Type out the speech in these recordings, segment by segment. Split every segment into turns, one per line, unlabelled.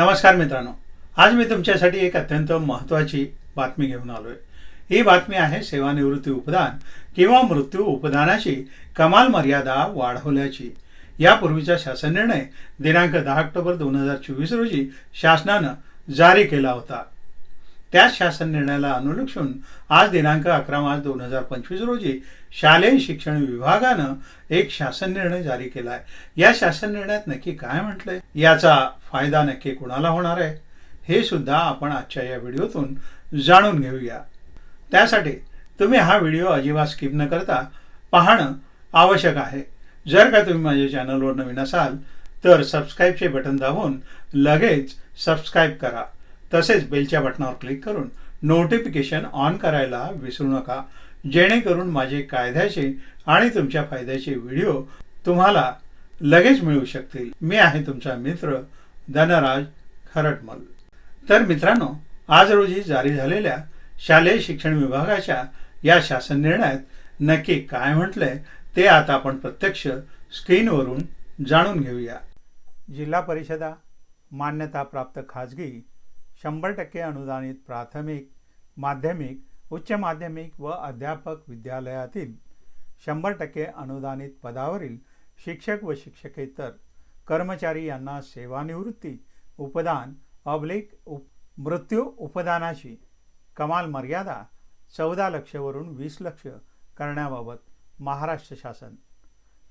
नमस्कार मित्रांनो. आज मी तुमच्यासाठी एक अत्यंत महत्त्वाची बातमी घेऊन आलोय. ही बातमी आहे सेवानिवृत्ती उपदान किंवा मृत्यू उपदानाची कमाल मर्यादा वाढवल्याची. यापूर्वीचा शासन निर्णय दिनांक दहा ऑक्टोबर दोन हजार चोवीस रोजी शासनानं जारी केला होता. त्याच शासन निर्णयाला अनुलक्षून आज दिनांक अकरा मार्च दोन हजार पंचवीस रोजी शालेय शिक्षण विभागानं एक शासन निर्णय जारी केला आहे या शासन निर्णयात नक्की काय म्हटलंय? याचा फायदा नक्की कुणाला होणार आहे? हे सुद्धा आपण आजच्या या व्हिडिओतून जाणून घेऊया. त्यासाठी तुम्ही हा व्हिडिओ अजिबात स्किप न करता पाहणं आवश्यक आहे. जर का तुम्ही माझ्या चॅनलवर नवीन असाल तर सबस्क्राईबचे बटन दाबून लगेच सबस्क्राईब करा. तसेच बेलच्या बटनावर क्लिक करून नोटिफिकेशन ऑन करायला विसरू नका. जेणेकरून माझे कायद्याचे आणि तुमच्या फायद्याचे व्हिडिओ तुम्हाला लगेच मिळू शकतील. मी आहे तुमचा मित्र धनराज खरटमल. तर मित्रांनो आज रोजी जारी झालेल्या शालेय शिक्षण विभागाच्या या शासन निर्णयात नक्की काय म्हटलंय ते आता आपण प्रत्यक्ष स्क्रीनवरून जाणून घेऊया. जिल्हा परिषदा मान्यताप्राप्त खाजगी शंभर टक्के अनुदानित प्राथमिक माध्यमिक उच्च माध्यमिक व अध्यापक विद्यालयातील शंभर टक्के अनुदानित पदावरील शिक्षक व शिक्षकेतर कर्मचारी यांना सेवानिवृत्ती उपदान ऑब्लिक उप मृत्यू उपदानाची कमाल मर्यादा चौदा लक्षवरून वीस लक्ष करण्याबाबत महाराष्ट्र शासन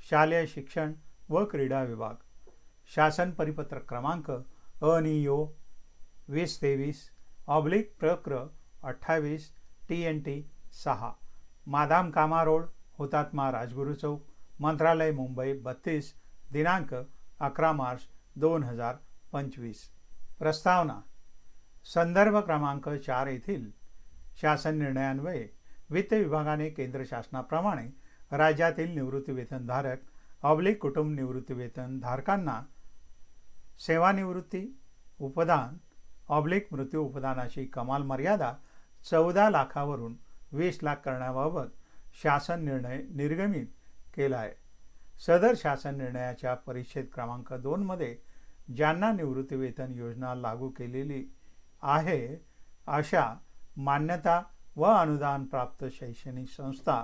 शालेय शिक्षण व क्रीडा विभाग शासन परिपत्रक क्रमांक अनियो वीस तेवीस ऑब्लिक प्रक्र अठ्ठावीस टी एन टी सहा. मादाम कामा रोड हुतात्मा राजगुरू चौक मंत्रालय मुंबई बत्तीस दिनांक अकरा मार्च दोन हजार पंचवीस. प्रस्तावना. संदर्भ क्रमांक चार येथील शासन निर्णयान्वये वित्त विभागाने केंद्र शासनाप्रमाणे राज्यातील निवृत्तीवेतनधारक ऑब्लिक कुटुंब निवृत्तीवेतनधारकांना सेवानिवृत्ती उपदान ऑब्लिक मृत्यू उपदानाची कमाल मर्यादा चौदा लाखावरून वीस लाख करण्याबाबत शासन निर्णय निर्गमित केला आहे सदर शासन निर्णयाच्या परिच्छेद क्रमांक दोनमध्ये ज्यांना निवृत्तीवेतन योजना लागू केलेली आहे अशा मान्यता व अनुदान प्राप्त शैक्षणिक संस्था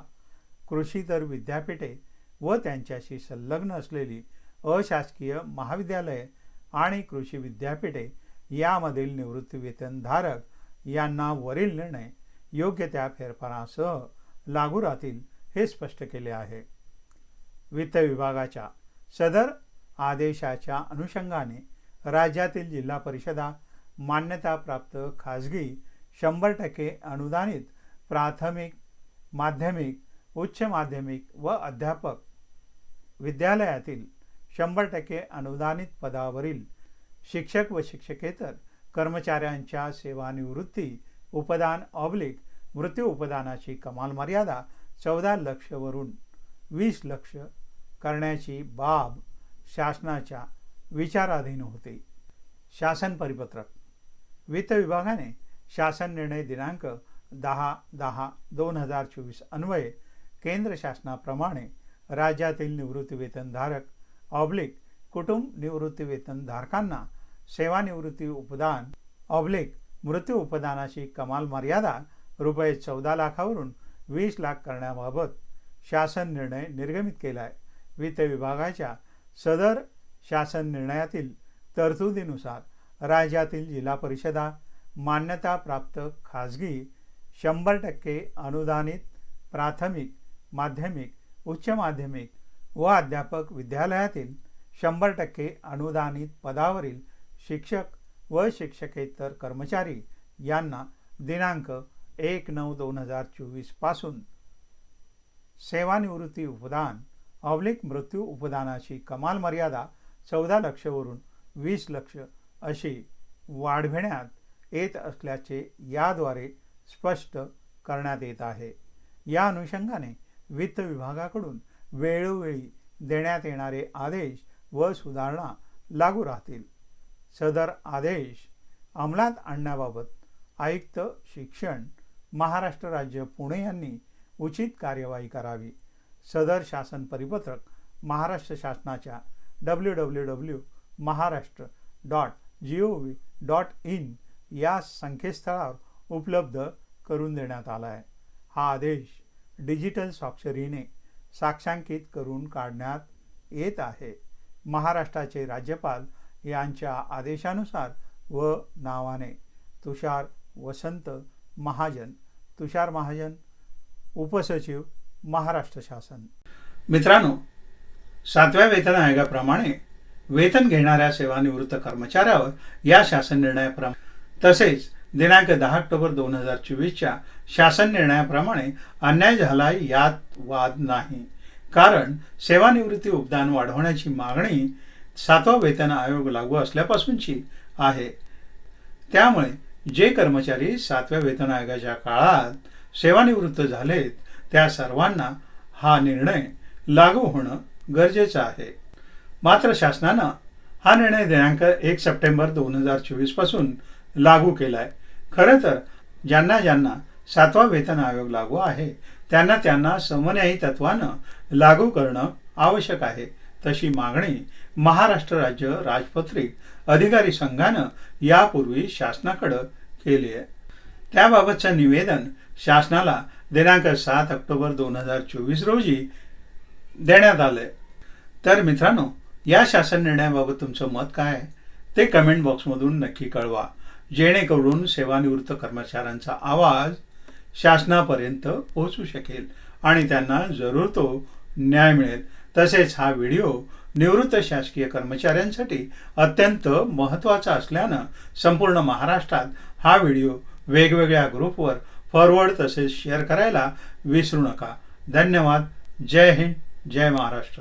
कृषीतर विद्यापीठे व त्यांच्याशी संलग्न असलेली अशासकीय महाविद्यालये आणि कृषी विद्यापीठे यामधील निवृत्तीवेतनधारक यांना वरील निर्णय योग्य त्या फेरफारासह लागू राहतील हे स्पष्ट केले आहे. वित्त विभागाच्या सदर आदेशाच्या अनुषंगाने राज्यातील जिल्हा परिषदा मान्यताप्राप्त खाजगी शंभर टक्के अनुदानित प्राथमिक माध्यमिक उच्च माध्यमिक व अध्यापक विद्यालयातील शंभर टक्के अनुदानित पदावरील शिक्षक व शिक्षकेतर कर्मचाऱ्यांच्या सेवानिवृत्ती उपदान ऑब्लिक मृत्यू उपदानाची कमाल मर्यादा चौदा लक्षवरून वीस लक्ष करण्याची बाब शासनाच्या विचाराधीन होते. शासन परिपत्रक. वित्त विभागाने शासन निर्णय दिनांक दहा दहा दोन हजार चोवीस अन्वये केंद्र शासनाप्रमाणे राज्यातील निवृत्तीवेतनधारक ऑब्लिक कुटुंब निवृत्तीवेतनधारकांना सेवानिवृत्ती उपदान ऑब्लिक मृत्यू उपदानाची कमाल मर्यादा रुपये चौदा लाखावरून वीस लाख करण्याबाबत शासन निर्णय निर्गमित केला आहे वित्त विभागाच्या सदर शासन निर्णयातील तरतुदीनुसार राज्यातील जिल्हा परिषदा मान्यताप्राप्त खाजगी शंभर टक्के अनुदानित प्राथमिक माध्यमिक उच्च माध्यमिक व अध्यापक विद्यालयातील शंभर टक्के अनुदानित पदावरील शिक्षक व शिक्षकेतर कर्मचारी यांना दिनांक एक नऊ दोन हजार चोवीसपासून सेवानिवृत्ती उपदान ऑब्लिक मृत्यू उपदानाची कमाल मर्यादा चौदा लक्षवरून वीस लक्ष अशी वाढविण्यात येत असल्याचे याद्वारे स्पष्ट करण्यात येत आहे. या अनुषंगाने वित्त विभागाकडून वेळोवेळी देण्यात येणारे आदेश व सुधारणा लागू राहतील. सदर आदेश अंमलात आणण्याबाबत आयुक्त शिक्षण महाराष्ट्र राज्य पुणे यांनी उचित कार्यवाही करावी. सदर शासन परिपत्रक महाराष्ट्र शासनाच्या W W W Maharashtra dot G O V dot in या संकेतस्थळावर उपलब्ध करून देण्यात आला आहे. हा आदेश डिजिटल स्वाक्षरीने साक्षांकित करून काढण्यात येत आहे. महाराष्ट्राचे राज्यपाल यांच्या आदेशानुसार व नावाने. तुषार वसंत महाजन. तुषार महाजन उपसचिव महाराष्ट्र शासन. मित्रांनो सातव्या वेतन आयोगाप्रमाणे वेतन घेणाऱ्या सेवानिवृत्त कर्मचाऱ्यावर या शासन निर्णयाप्रमाणे तसेच दिनांक दहा ऑक्टोबर दोन हजार चोवीसच्या शासन निर्णयाप्रमाणे अन्याय झाला यात वाद नाही. कारण सेवानिवृत्ती उपदान वाढवण्याची मागणी सातवा वेतन आयोग लागू असल्यापासूनची आहे. त्यामुळे जे कर्मचारी सातव्या वेतन आयोगाच्या काळात सेवानिवृत्त झालेत त्या सर्वांना हा निर्णय लागू होणं गरजेचं आहे. मात्र शासनानं हा निर्णय दिनांक एक सप्टेंबर दोन हजार चोवीसपासून लागू केला आहे खरं तर ज्यांना ज्यांना सातवा वेतन आयोग लागू आहे त्यांना त्यांना समन्यायी तत्वानं लागू करणं आवश्यक आहे. तशी मागणी महाराष्ट्र राज्य राजपत्रित अधिकारी संघानं यापूर्वी शासनाकडं केली आहे. त्याबाबतचं निवेदन शासनाला दिनांक सात ऑक्टोबर दोन हजार चोवीस रोजी देण्यात आलंय. तर मित्रांनो या शासन निर्णयाबाबत तुमचं मत काय आहे? ते कमेंट बॉक्समधून नक्की कळवा. जेणेकरून सेवानिवृत्त कर्मचाऱ्यांचा आवाज शासनापर्यंत पोहोचू शकेल आणि त्यांना जरूर तो न्याय मिळेल. तसेच हा व्हिडिओ निवृत्त शासकीय कर्मचाऱ्यांसाठी अत्यंत महत्त्वाचा असल्यानं संपूर्ण महाराष्ट्रात हा व्हिडिओ वेगवेगळ्या ग्रुपवर फॉरवर्ड तसेच शेअर करायला विसरू नका. धन्यवाद. जय हिंद. जय महाराष्ट्र.